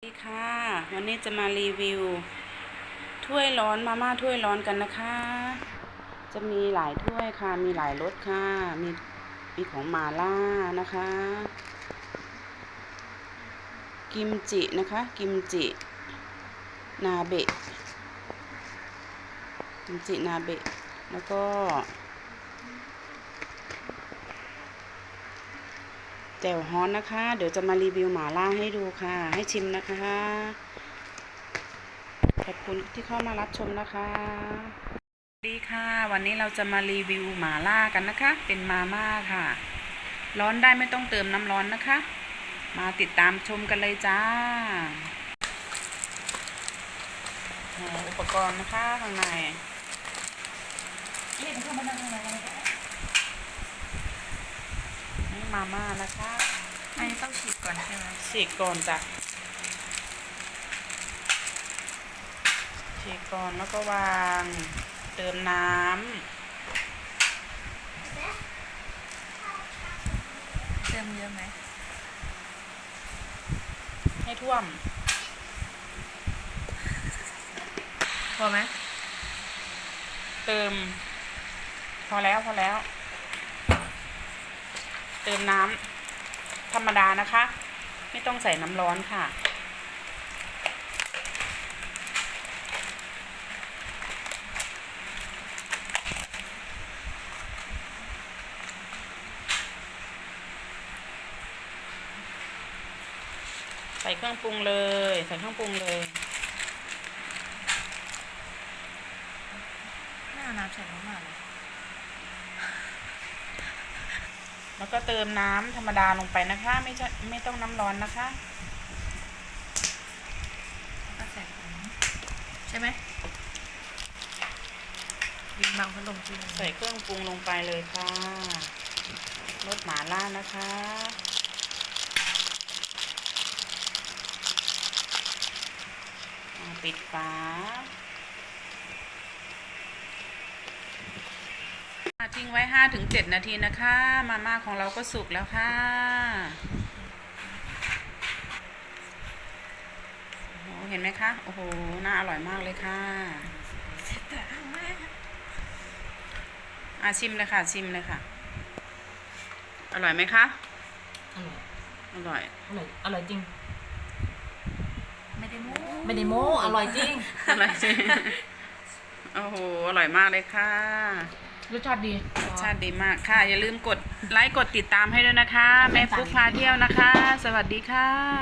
สวัสดีค่ะ วันนี้จะมารีวิว ถ้วยร้อนมาม่าถ้วยร้อนกันนะคะ จะมีหลายถ้วยค่ะ มีหลายรสค่ะ มีมีของมาล่านะคะ กิมจินะคะ กิมจิ นาเบะ กิมจินาเบะ แล้วก็ แจ่วฮ้อนนะคะ เดี๋ยวจะมารีวิวหมาล่าให้ดูค่ะ ให้ชิมนะคะ ขอบคุณที่เข้ามารับชมนะคะสวัสดีค่ะ วันนี้เราจะมารีวิวหมาล่ากันนะคะ เป็นมาม่าค่ะ ร้อนได้ไม่ต้องเติมน้ำร้อนนะคะ มาติดตามชมกันเลยจ้า อุปกรณ์นะคะข้างในเข้ามานั่งข้างในกันเลย นี่ มาม่านะคะอันนี้ต้องฉีดก่อนใช่ไหมฉีกก่อนจ้ะฉีกก่อนแล้วก็วางเติมน้เติมเยอะไหมำให้ท่วม พอไหมเติม พอแล้วพอแล้ว เติมน้ำธรรมดานะคะ ไม่ต้องใส่น้ำร้อนค่ะ ใส่เครื่องปรุงเลย ใส่เครื่องปรุงเลยไม่เอาน้ำใส่น้ำมันเลย แล้วก็เติมน้ำธรรมดาลงไปนะคะ ไม่ใช่ไม่ต้องน้ำร้อนนะคะแล้วก็ใส่ผงใช่ไหมยิงบางพัดลมทีนึงใส่เครื่องปรุงลงไปเลยค่ะรสหมาล่านะคะอ่าปิดฝาอ่า ทิ้งไว้ห้าถึงเจ็ดนาทีนะคะ มาม่าของเราก็สุกแล้วค่ะโอ้โหเห็นไหมคะ โอ้โห น่าอร่อยมากเลยค่ะแต่แม่อาชิมเลยค่ะ ชิมเลยค่ะ อร่อยไหมคะอร่อยอร่อย อร่อย อร่อยจริง ไม่ได้โม้ ไม่ได้โม้ อร่อยจริง อร่อยจริง โอ้โห อร่อยมากเลยค่ะ รสชาติดี รสชาติดีมากค่ะ อย่าลืมกดไลค์กดติดตามให้ด้วยนะคะ แม่ฟุกพาเที่ยวนะคะ สวัสดีค่ะ